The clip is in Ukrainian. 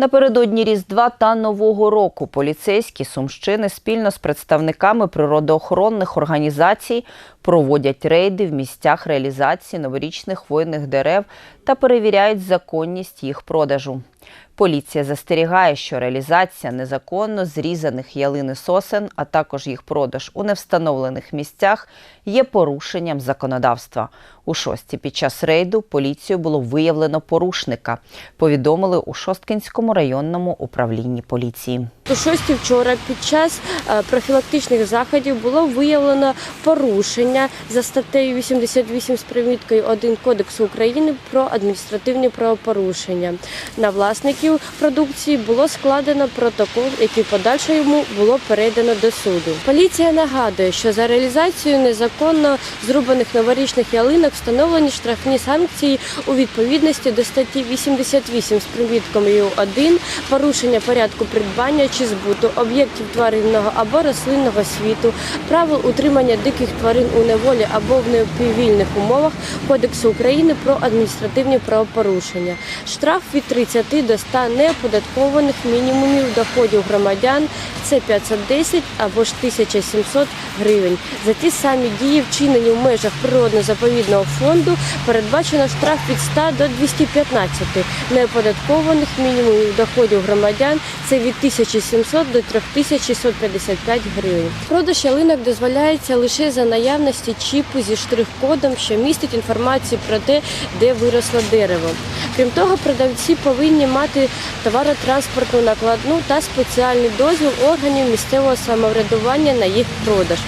Напередодні Різдва та Нового року поліцейські Сумщини спільно з представниками природоохоронних організацій проводять рейди в місцях реалізації новорічних хвойних дерев та перевіряють законність їх продажу. Поліція застерігає, що реалізація незаконно зрізаних ялини сосен, а також їх продаж у невстановлених місцях є порушенням законодавства. У шості під час рейду поліцією було виявлено порушника. Повідомили у Шосткинському районному управлінні поліції. У шості вчора під час е, профілактичних заходів було виявлено порушення за статтею 88 з приміткою 1 Кодексу України про адміністративні правопорушення. На власників продукції було складено протокол, який подальше йому було передано до суду. Поліція нагадує, що за реалізацію незаконно зрубаних новорічних ялинок встановлені штрафні санкції у відповідності до статті 88 з приміткою 1 порушення порядку придбання чи збуту об'єктів тваринного або рослинного світу, правил утримання диких тварин у неволі або в непівільних умовах Кодексу України про адміністративні правопорушення. Штраф від 30 до 100 неоподаткованих мінімумів доходів громадян це 510 або ж 1700 гривень. За ті самі дії, вчинені в межах природно-заповідного фонду, передбачено штраф від 100 до 215 неоподаткованих мінімумів доходів громадян це від 1700 до 3655 гривень. Продаж ялинок дозволяється лише за наявності чіпу зі штрих-кодом, що містить інформацію про те, де виросло дерево. Крім того, продавці повинні мати товаротранспортну накладну та спеціальний дозвіл органів місцевого самоврядування на їх продаж.